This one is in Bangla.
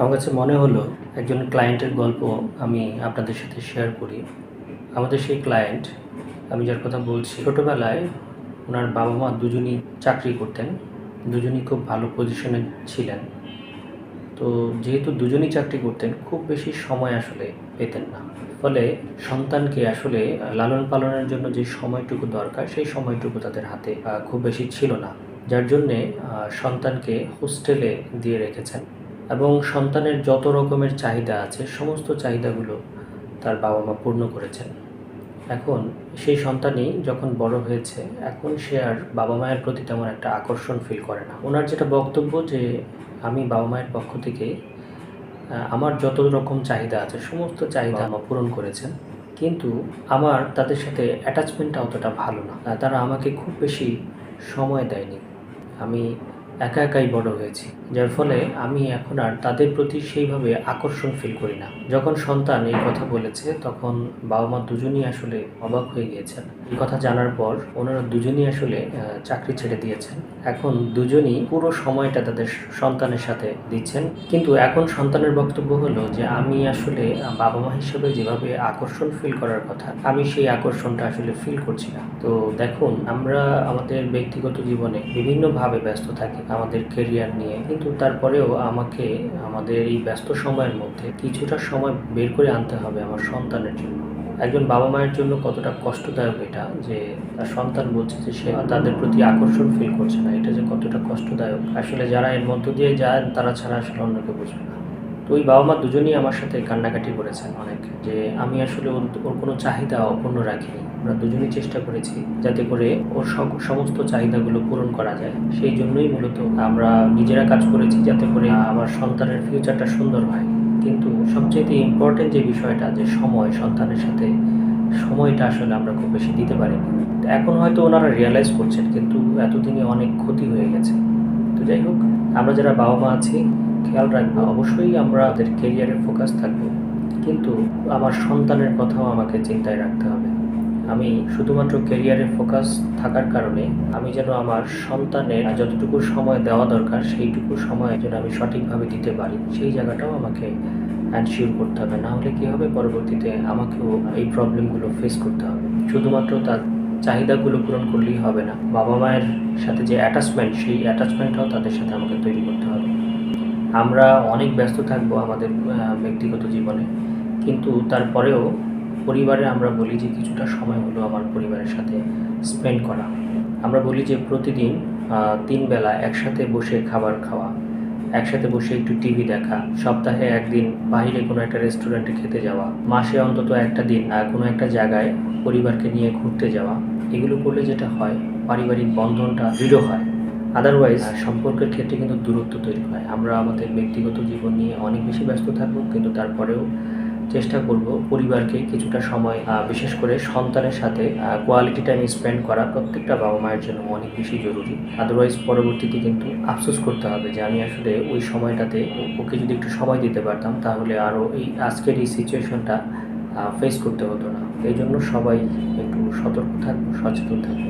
আমার কাছে মনে হলো একজন ক্লায়েন্টের গল্প আমি আপনাদের সাথে শেয়ার করি। আমাদের সেই ক্লায়েন্ট আমি যার কথা বলছি, ছোটোবেলায় ওনার বাবা মা দুজনই চাকরি করতেন, দুজনই খুব ভালো পজিশনে ছিলেন। তো যেহেতু দুজনই চাকরি করতেন, খুব বেশি সময় আসলে পেতেন না। ফলে সন্তানকে আসলে লালন পালনের জন্য যে সময়টুকু দরকার, সেই সময়টুকু তাদের হাতে খুব বেশি ছিল না। যার জন্যে সন্তানকে হোস্টেলে দিয়ে রেখেছেন। এবং সন্তানের যত রকমের চাহিদা আছে সমস্ত চাহিদাগুলো তার বাবা মা পূর্ণ করেছেন। এখন সেই সন্তানই যখন বড় হয়েছে এখন সে আর বাবা মায়ের প্রতি তেমন একটা আকর্ষণ ফিল করে না। ওনার যেটা বক্তব্য যে আমি বাবা মায়ের পক্ষ থেকে আমার যত রকম চাহিদা আছে সমস্ত চাহিদা আমার পূরণ করেছেন কিন্তু আমার তাদের সাথে অ্যাটাচমেন্টটা অতটা ভালো না। তারা আমাকে খুব বেশি সময় দেয়নি। আমি একা একাই বড় হয়েছি, যার ফলে আমি এখন আর তাদের প্রতি সেইভাবে আকর্ষণ ফিল করি না। যখন সন্তান এই কথা বলেছে, তখন বাবা মা দুজনই আসলে অবাক হয়ে গিয়েছেন। এই কথা জানার পর ওনারা দুজনই আসলে চাকরি ছেড়ে দিয়েছেন। এখন দুজনই পুরো সময়টা তাদের সন্তানের সাথে দিচ্ছেন। কিন্তু এখন সন্তানের বক্তব্য হলো যে, আমি আসলে বাবা মা হিসেবে যেভাবে আকর্ষণ ফিল করার কথা, আমি সেই আকর্ষণটা আসলে ফিল করছি না। তো দেখুন, আমরা আমাদের ব্যক্তিগত জীবনে বিভিন্নভাবে ব্যস্ত থাকি। আমাদের কেরিয়ার নিয়ে। কিন্তু তারপরেও আমাকে, আমাদের এই ব্যস্ত সময়ের মধ্যে কিছুটা সময় বের করে আনতে হবে আমার সন্তানের জন্য। একজন বাবা মায়ের জন্য কতটা কষ্টদায়ক এটা যে, তার সন্তান বলছে যে সে তাদের প্রতি আকর্ষণ ফিল করছে না। এটা যে কতটা কষ্টদায়ক। আসলে যারা এর মধ্য দিয়ে যায়, তারা ছাড়া আসলে অন্যকে বুঝবে না। তো ওই বাবা মা দুজনেই আমার সাথে কান্নাকাটি করেছেন অনেক, যে আমি আসলে ওর কোনো চাহিদা অপূর্ণ রাখিনি। আমরা দুজনেই চেষ্টা করেছি যাতে করে ওর সমস্ত চাহিদাগুলো পূরণ করা যায়। সেই জন্যই মূলত আমরা নিজেরা কাজ করেছি যাতে করে আমার সন্তানের ফিউচারটা সুন্দর হয়। কিন্তু সবচেয়ে ইম্পর্টেন্ট যে বিষয়টা, যে সময়, সন্তানের সাথে সময়টা আসলে আমরা খুব বেশি দিতে পারি এখন হয়তো ওনারা রিয়েলাইজ করছেন, কিন্তু এতদিনে অনেক ক্ষতি হয়ে গেছে। তো যাই হোক, আমরা যারা বাবা মা আছি খেয়াল রাখব। অবশ্যই আমরা আমাদের কেরিয়ারে ফোকাস থাকব। কিন্তু আমার সন্তানের কথাও আমাকে চিন্তায় রাখতে হবে। আমি শুধুমাত্র কেরিয়ারে ফোকাস থাকার কারণে আমি যেন আমার সন্তানের যতটুকু সময় দেওয়া দরকার, সেইটুকু সময় যেন আমি সঠিকভাবে দিতে পারি, সেই জায়গাটাও আমাকে অ্যানশিওর করতে হবে। না হলে কী হবে? পরবর্তীতে আমাকেও এই প্রবলেমগুলো ফেস করতে হবে। শুধুমাত্র তার চাহিদাগুলো পূরণ করলেই হবে না। বাবা মায়ের সাথে যে অ্যাটাচমেন্ট সেই অ্যাটাচমেন্টটাও তাদের সাথে আমাকে তৈরি করতে হবে। আমরা অনেক ব্যস্ত থাকব আমাদের ব্যক্তিগত জীবনে। কিন্তু তারপরেও পরিবারে আমরা বলি যে কিছুটা সময় হলো আমার পরিবারের সাথে স্পেন্ড করা। আমরা বলি যে প্রতিদিন তিন বেলা একসাথে বসে খাবার খাওয়া, একসাথে বসে একটু টিভি দেখা, সপ্তাহে একদিন বাইরে কোনো একটা রেস্টুরেন্টে খেতে যাওয়া, মাসে অন্তত একটা দিন কোনো একটা জায়গায় পরিবারকে নিয়ে ঘুরতে যাওয়া, এগুলো করলে যেটা হয়, পারিবারিক বন্ধনটা দৃঢ় হয়। আদারওয়াইজ সম্পর্কের ক্ষেত্রে কিন্তু দূরত্ব তৈরি হয়। আমরা আমাদের ব্যক্তিগত জীবন নিয়ে অনেক বেশি ব্যস্ত থাকব, কিন্তু তারপরেও চেষ্টা করব পরিবারকে কিছুটা সময় বিশেষ করে সন্তানের সাথে কোয়ালিটি টাইম স্পেন্ড করা প্রত্যেকটা বাবা মায়ের জন্য অনেক বেশি জরুরি। আদারওয়াইজ পরবর্তীতে কিন্তু আফসোস করতে হবে যে, আমি আসলে ওই সময়টাতে ওকে যদি একটু সময় দিতে পারতাম, তাহলে আরও এই আজকের এই সিচুয়েশনটা ফেস করতে হতো না। এই জন্য সবাই একটু সতর্ক থাকব, সচেতন থাকব।